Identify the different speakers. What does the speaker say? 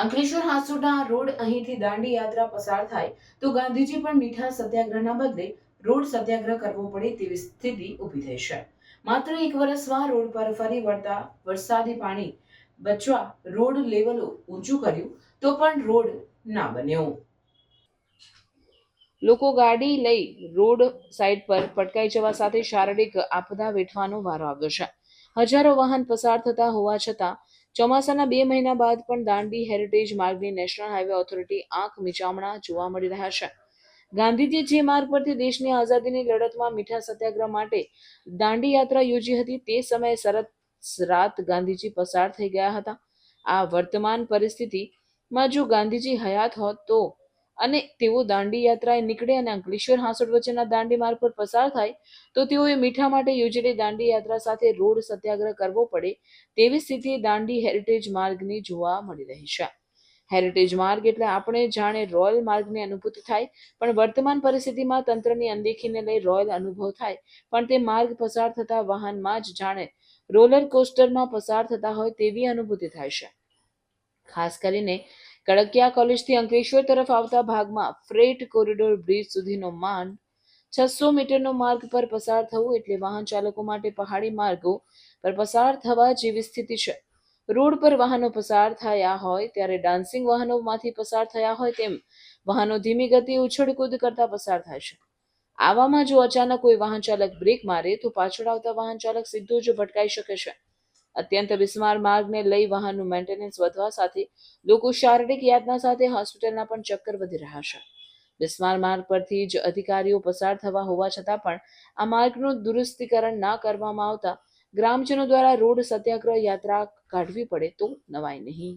Speaker 1: Ankleshwar હાસોડા road અહીંથી દાંડી યાત્રા પસાર થાય તો ગાંધીજી પણ મીઠા સત્યાગ્રહના બદલે રોડ સત્યાગ્રહ કરવો પડે તેવી સ્થિતિ ઊભી થઈ છે. માત્ર એક વર્ષમાં રોડ પર ફરી વળતા વરસાદી પાણી બચવા રોડ લેવલો ઊંચું કર્યું તો પણ રોડ ના બન્યો. લોકો ગાડી લઈ રોડ સાઈડ પર પટકાઈ જવા સાથે શારીરિક આપદા વેઠવાનો વારો આવ્યો છે. હજારો વાહન પસાર થતા હોવા છતાં ચોમાસાના બે મહિના બાદ પણ દાંડી હેરિટેજ માર્ગની નેશનલ હાઈવે ઓથોરિટી આંખ મિચામણા જોવા મળી રહ્યા છે. ગાંધીજી જે માર્ગ પરથી દેશની આઝાદીની લડતમાં મીઠા સત્યાગ્રહ માટે દાંડી યાત્રા યોજી હતી તે સમયે સરત રાત ગાંધીજી પસાર થઈ ગયા હતા. આ વર્તમાન પરિસ્થિતિમાં જો ગાંધીજી હયાત હોત તો અને તેઓ દાંડી યાત્રાએ નીકળે અને અંકલેશ્વર હાંસોડ વચ્ચેના દાંડી માર્ગ પર પસાર થાય, તો તેઓએ મીઠા માટે યોજેલી દાંડી યાત્રા સાથે રોડ સત્યાગ્રહ કરવો પડે તેવી સ્થિતિ દાંડી હેરિટેજ માર્ગની જોવા મળી રહી છે. હેરિટેજ માર્ગ એટલે આપણે જાણે રોયલ માર્ગની અનુભૂતિ થાય, પણ વર્તમાન પરિસ્થિતિમાં તંત્રની અનદેખીને લઈ રોયલ અનુભવ થાય, પણ તે માર્ગ પસાર થતા વાહનમાં જ જાણે રોલર કોસ્ટરમાં પસાર થતા હોય તેવી અનુભૂતિ થાય છે. ખાસ કરીને કડકિયા કોલેજથી અંકલેશ્વર તરફ આવતા ભાગમાં ફ્રેટ કોરિડોર બ્રિજ સુધીનો માંડ છસો મીટરનો માર્ગ પર પસાર થવું એટલે વાહન ચાલકો માટે પહાડી માર્ગો પર પસાર થવા જેવી સ્થિતિ છે. રોડ પર વાહનો પસાર થયા હોય ત્યારે ડાન્સિંગ વાહનોમાંથી પસાર થયા હોય તેમ વાહનો ધીમી ગતિ, ઉછળકૂદ કરતા પસાર થાય છે. આવામાં જો અચાનક કોઈ વાહન ચાલક બ્રેક મારે તો પાછળ આવતા વાહન ચાલક સીધો જ ભટકાઈ શકે છે. અત્યંત બિસ્માર માર્ગને લઈ વાહનનું મેન્ટેનન્સ વધવા સાથે લોકો શારીરિક યાતના સાથે હોસ્પિટલના પણ ચક્કર વધી રહ્યા છે. બિસ્માર માર્ગ પરથી જ અધિકારીઓ પસાર થવા હોવા છતાં પણ આ માર્ગનું દુરુસ્તીકરણ ના કરવામાં આવતા ગ્રામજનો દ્વારા રોડ સત્યાગ્રહ યાત્રા કાઢવી પડે તો નવાય નહીં.